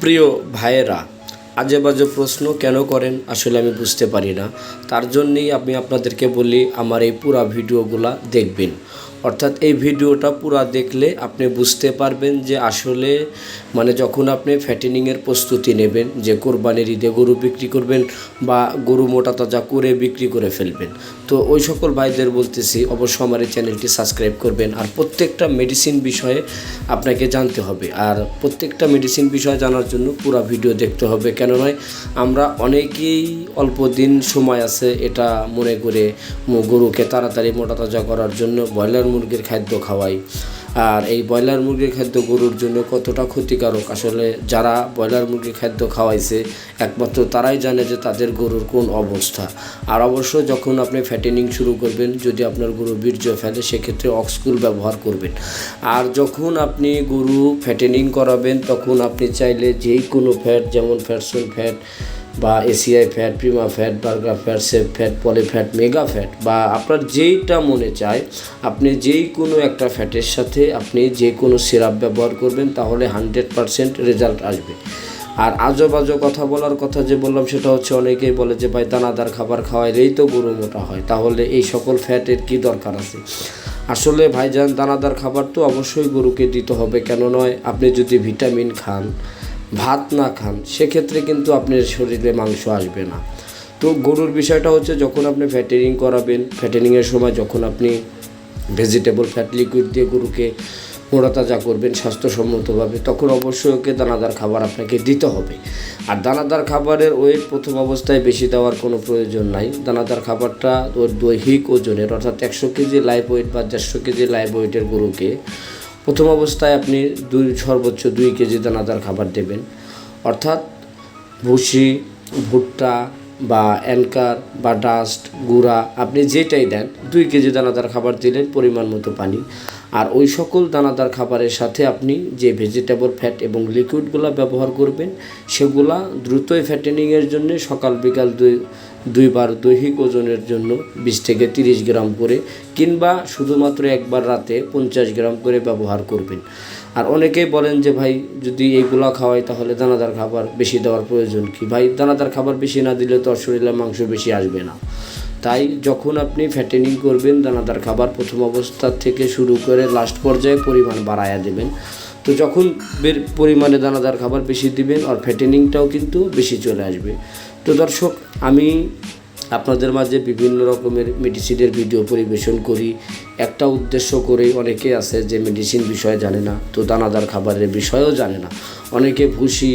প্রিয় ভাইয়েরা আজে বাজে প্রশ্ন কেন করেন আসলে আমি বুঝতে পারি না। তার জন্যেই আমি আপনাদেরকে বলি, আমার এই পুরা ভিডিওগুলা দেখবেন। অর্থাৎ এই ভিডিওটা পুরা দেখলে আপনি বুঝতে পারবেন যে আসলে মানে যখন আপনি ফ্যাটেনিংয়ের প্রস্তুতি নেবেন, যে কোরবানির ঈদে গরু বিক্রি করবেন বা গরু মোটা তাজা করে বিক্রি করে ফেলবেন, তো ওই সকল ভাইদের বলতেছি অবশ্য আমার এই চ্যানেলটি সাবস্ক্রাইব করবেন। আর প্রত্যেকটা মেডিসিন বিষয়ে আপনাকে জানতে হবে। আর প্রত্যেকটা মেডিসিন বিষয় জানার জন্য পুরা ভিডিও দেখতে হবে। কেন নয় আমরা অনেকেই অল্প দিন সময় আছে এটা মনে করে গরুকে তাড়াতাড়ি মোটা তাজা করার জন্য, ব্রয়লার মুরগির খাদ্য খাওয়াই। আর এই ব্রয়লার মুরগির খাদ্য গরুর জন্য কতটা ক্ষতিকারক? আসলে যারা ব্রয়লার মুরগির খাদ্য খাওয়াইছে, একমাত্র তারাই জানে যে তাদের গরুর কোন অবস্থা। আর অবশ্য যখন আপনি ফ্যাটেনিং শুরু করবেন, যদি আপনার গরু বীর্য ফেলে, সেক্ষেত্রে অক্সকুল ব্যবহার করবেন। আর যখন আপনি গরু ফ্যাটেনিং করাবেন, তখন আপনি চাইলে যেই কোনো ফ্যাট যেমন ফ্যাটসন ফ্যাট বা ACI fat Prima fat burger fat, safe fat Polyfat mega fat বা আপনার যেইটা মনে চায়, আপনি যেই কোনো একটা ফ্যাটের সাথে আপনি যে কোনো সিরাপ ব্যবহার করবেন, তাহলে হান্ড্রেড পারসেন্ট রেজাল্ট আসবে। আর আজো বাজো কথা বলার কথা যে বললাম, সেটা হচ্ছে অনেকেই বলে যে, ভাই, দানাদার খাবার খাওয়াইলেই তো গরু মোটা হয়। তাহলে এই সকল ফ্যাটের কি দরকার আছে? আসলে ভাইজান, দানাদার খাবার তো অবশ্যই গরুকে দিতে হবে। কেন নয়, আপনি যদি ভিটামিন খান ভাত না খান, সেক্ষেত্রে কিন্তু আপনার শরীরে মাংস আসবে না। তো গরুর বিষয়টা হচ্ছে যখন আপনি ফ্যাটেনিং করাবেন ফ্যাটেনিংয়ের সময় যখন আপনি ভেজিটেবল ফ্যাট লিকুইড দিয়ে গরুকে মোড়া তাজা করবেন স্বাস্থ্যসম্মতভাবে, তখন অবশ্যই ওকে দানাদার খাবার আপনাকে দিতে হবে। আর দানাদার খাবারের ওয়েট প্রথম অবস্থায় বেশি দেওয়ার কোনো প্রয়োজন নাই। দানাদার খাবারটা ওর দৈহিক ওজনের, অর্থাৎ একশো কেজি লাইভ ওয়েট বা দেড়শো কেজি লাইভ ওয়েটের গরুকে প্রথম অবস্থায় আপনি দুই, সর্বোচ্চ দুই কেজি দানাদার খাবার দেবেন। অর্থাৎ ভুসি, ভুট্টা বা অ্যানকার বা ডাস্ট, গুঁড়া, আপনি যেটাই দেন, দুই কেজি দানাদার খাবার দিলেন পরিমাণ মতো পানি। আর ওই সকল দানাদার খাবারের সাথে আপনি যে ভেজিটেবল ফ্যাট এবং লিকুইডগুলো ব্যবহার করবেন, সেগুলা দ্রুতই ফ্যাটেনিংয়ের জন্য সকাল বিকাল দুই দুইবার দৈহিক ওজনের জন্য বিশ থেকে তিরিশ গ্রাম করে কিংবা শুধুমাত্র একবার রাতে পঞ্চাশ গ্রাম করে ব্যবহার করবেন। আর অনেকেই বলেন যে, ভাই, যদি এইগুলা খাওয়াই তাহলে দানাদার খাবার বেশি দেওয়ার প্রয়োজন কি? ভাই, দানাদার খাবার বেশি না দিলে তো শরীরে মাংস বেশি আসবে না। তাই যখন আপনি ফ্যাটেনিং করবেন, দানাদার খাবার প্রথম অবস্থা থেকে শুরু করে লাস্ট পর্যায়ে পরিমাণ বাড়ায়া দেবেন। তো যখন পরিমাণে দানাদার খাবার বেশি দিবেন আর ফ্যাটেনিংটাও কিন্তু বেশি চলে আসবে। তো দর্শক আমি আপনাদের মাঝে বিভিন্ন রকমের মেডিসিনের ভিডিও পরিবেশন করি। একটা উদ্দেশ্য করে অনেকে আছে যে মেডিসিন বিষয়ে জানে না, তো দানাদার খাবারের বিষয়েও জানে না। অনেকে ভুসি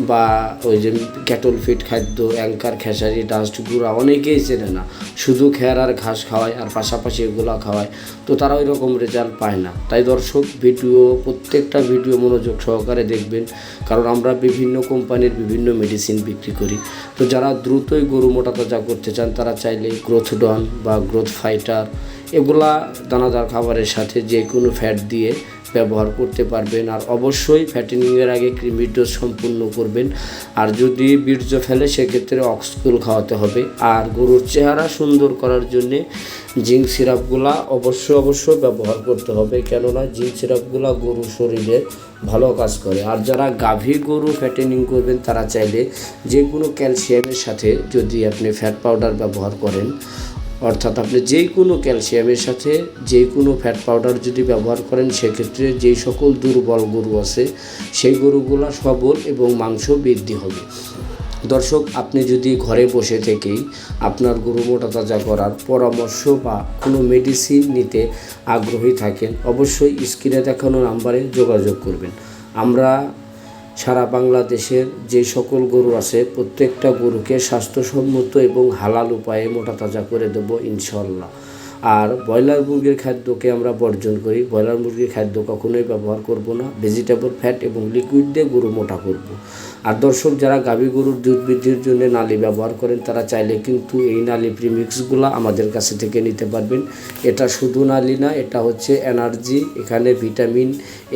বা ওই যে ক্যাটল ফিট খাদ্য অ্যাঙ্কার খেসারি ডাস্ট গুঁড়া অনেকেই চেনে না। শুধু খেয়ার আর ঘাস খাওয়ায় আর পাশাপাশি এগুলো খাওয়ায়। তো তারা ওই রকম রেজাল্ট পায় না। তাই দর্শক ভিডিও প্রত্যেকটা ভিডিও মনোযোগ সহকারে দেখবেন। কারণ আমরা বিভিন্ন কোম্পানির বিভিন্ন মেডিসিন বিক্রি করি। তো যারা দ্রুতই গরু মোটা তাজা করতে চান, তারা চাইলে গ্রোথ ডন বা গ্রোথ ফাইটার এগুলা দানাদার খাবারের সাথে যে কোনো ফ্যাট দিয়ে ব্যবহার করতে পারবেন। আর অবশ্যই ফ্যাটেনিংয়ের আগে ক্রিমির ডোজ সম্পূর্ণ করবেন। আর যদি বীর্য ফেলে, সেক্ষেত্রে অক্সকুল খাওয়াতে হবে। আর গরুর চেহারা সুন্দর করার জন্যে জিঙ্ক সিরাপগুলা অবশ্যই অবশ্যই ব্যবহার করতে হবে। কেননা জিঙ্ক সিরাপগুলা গরুর শরীরে ভালো কাজ করে। আর যারা গাভী গরু ফ্যাটেনিং করবেন, তারা চাইলে যে কোনো ক্যালসিয়ামের সাথে যদি আপনি ফ্যাট পাউডার ব্যবহার করেন অর্থাৎ আপনি যে কোনো ক্যালসিয়ামের সাথে যে কোনো ফ্যাট পাউডার যদি ব্যবহার করেন, সেক্ষেত্রে যেই সকল দুর্বল গরু আছে, সেই গরুগুলো সবল এবং মাংস বৃদ্ধি হবে। দর্শক, আপনি যদি ঘরে বসে থেকেই আপনার গরু মোটা তাজা করার পরামর্শ বা কোনো মেডিসিন নিতে আগ্রহী থাকেন, অবশ্যই স্ক্রিনে দেখানো নাম্বারে যোগাযোগ করবেন। আমরা সারা বাংলাদেশের যে সকল গরু আছে, প্রত্যেকটা গরুকে স্বাস্থ্যসম্মত এবং হালাল উপায়ে মোটা তাজা করে দেব ইনশাল্লাহ আর ব্রয়লার মুরগির খাদ্যকে আমরা বর্জন করি। ব্রয়লার মুরগির খাদ্য কখনোই ব্যবহার করব না। ভেজিটেবল ফ্যাট এবং লিকুইড দিয়ে গরু মোটা করব। আর দর্শক, যারা গাভী গরুর দুধ বৃদ্ধির জন্য নালি ব্যবহার করেন, তারা চাইলে কিন্তু এই নালি প্রিমিক্সগুলো আমাদের কাছে থেকে নিতে পারবেন। এটা শুধু নালি না, এটা হচ্ছে এনার্জি, এখানে ভিটামিন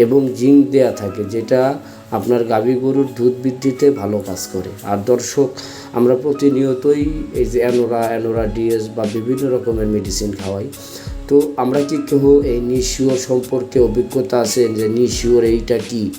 এবং জিঙ্ক দেয়া থাকে, যেটা আপনার গাভী গরুর দুধ বৃদ্ধিতে ভালো কাজ করে। আর দর্শক, আমরা প্রতিনিয়তই এই যে অ্যানোরা অ্যানোরা ডিএস বা বিভিন্ন রকমের মেডিসিন খাওয়াই। তো আমরা কি কেহ এই নিশিওর সম্পর্কে অভিজ্ঞতা আছে যে নিশিওর এইটা কি?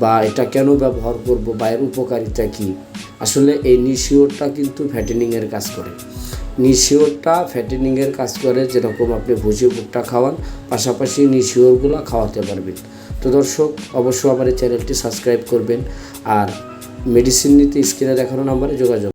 বা এটা কেন ব্যবহার করব? বা এর উপকারিতা কী? আসলে এই নিশিওরটা কিন্তু ফ্যাটেনিংয়ের কাজ করে। নিশিওরটা ফ্যাটেনিংয়ের কাজ করে, যেরকম আপনি ভুজি ভুট্টা খাওয়ান, পাশাপাশি নিশিওরগুলো খাওয়াতে পারবেন। তো দর্শক, অবশ্যই আমার এই চ্যানেলটি সাবস্ক্রাইব করবেন আর মেডিসিন নিতে স্ক্রিনে দেখানো নাম্বারে যোগাযোগ